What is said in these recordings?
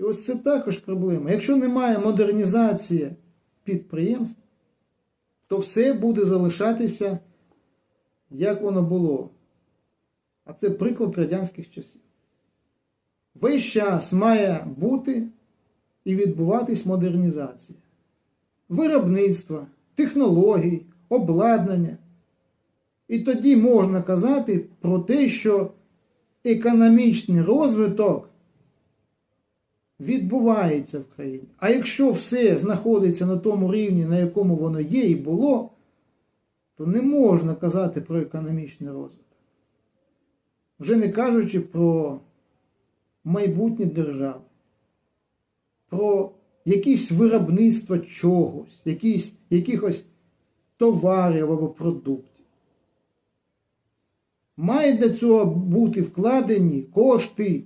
І ось це також проблема. Якщо немає модернізації підприємств, то все буде залишатися, як воно було. А це приклад радянських часів. Весь час має бути і відбуватись модернізація. Виробництва, технологій, обладнання. І тоді можна казати про те, що економічний розвиток відбувається в країні. А якщо все знаходиться на тому рівні, на якому воно є і було, то не можна казати про економічний розвиток. Вже не кажучи про майбутнє держави, про якісь виробництво чогось, якісь, якихось товарів або продуктів. Має для цього бути вкладені кошти,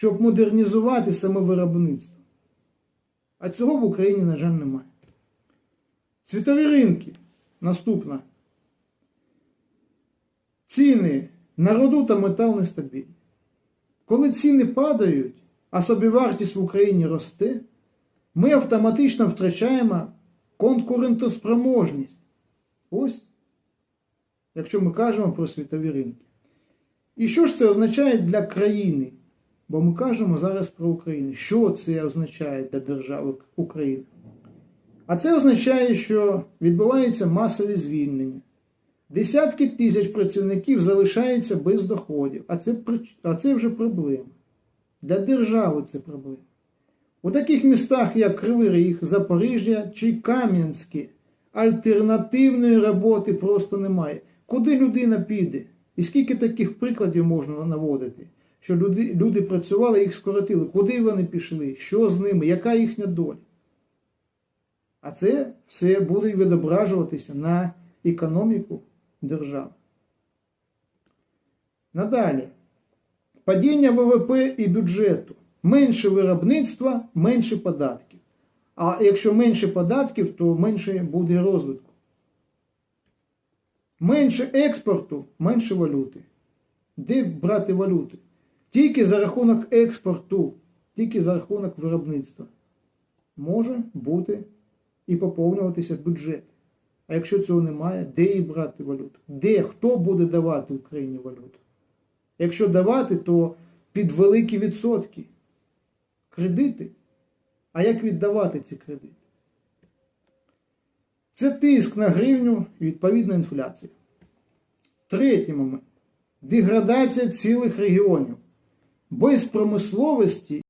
щоб модернізувати саме виробництво. А цього в Україні, на жаль, немає. Світові ринки. Наступна. Ціни на роду та метал нестабільні. Коли ціни падають, а собівартість в Україні росте, ми автоматично втрачаємо конкурентоспроможність. Ось, якщо ми кажемо про світові ринки. І що ж це означає для країни? Бо ми кажемо зараз про Україну. Що це означає для держави України? А це означає, що відбуваються масові звільнення. Десятки тисяч працівників залишаються без доходів, а це, а це вже проблема. Для держави це проблема. У таких містах, як Кривий Ріг, Запоріжжя чи Кам'янське, альтернативної роботи просто немає. Куди людина піде? І скільки таких прикладів можна наводити? Що люди, люди працювали, їх скоротили. Куди вони пішли? Що з ними? Яка їхня доля? А це все буде відображуватися на економіку держави. Надалі. Падіння ВВП і бюджету. Менше виробництва, менше податків. А якщо менше податків, то менше буде розвитку. Менше експорту, менше валюти. Де брати валюти? Тільки за рахунок експорту, тільки за рахунок виробництва може бути і поповнюватися бюджет. А якщо цього немає, де їй брати валюту? Де? Хто буде давати Україні валюту? Якщо давати, то під великі відсотки. Кредити. А як віддавати ці кредити? Це тиск на гривню і відповідна інфляція. Третій момент. Деградація цілих регіонів. Без промисловості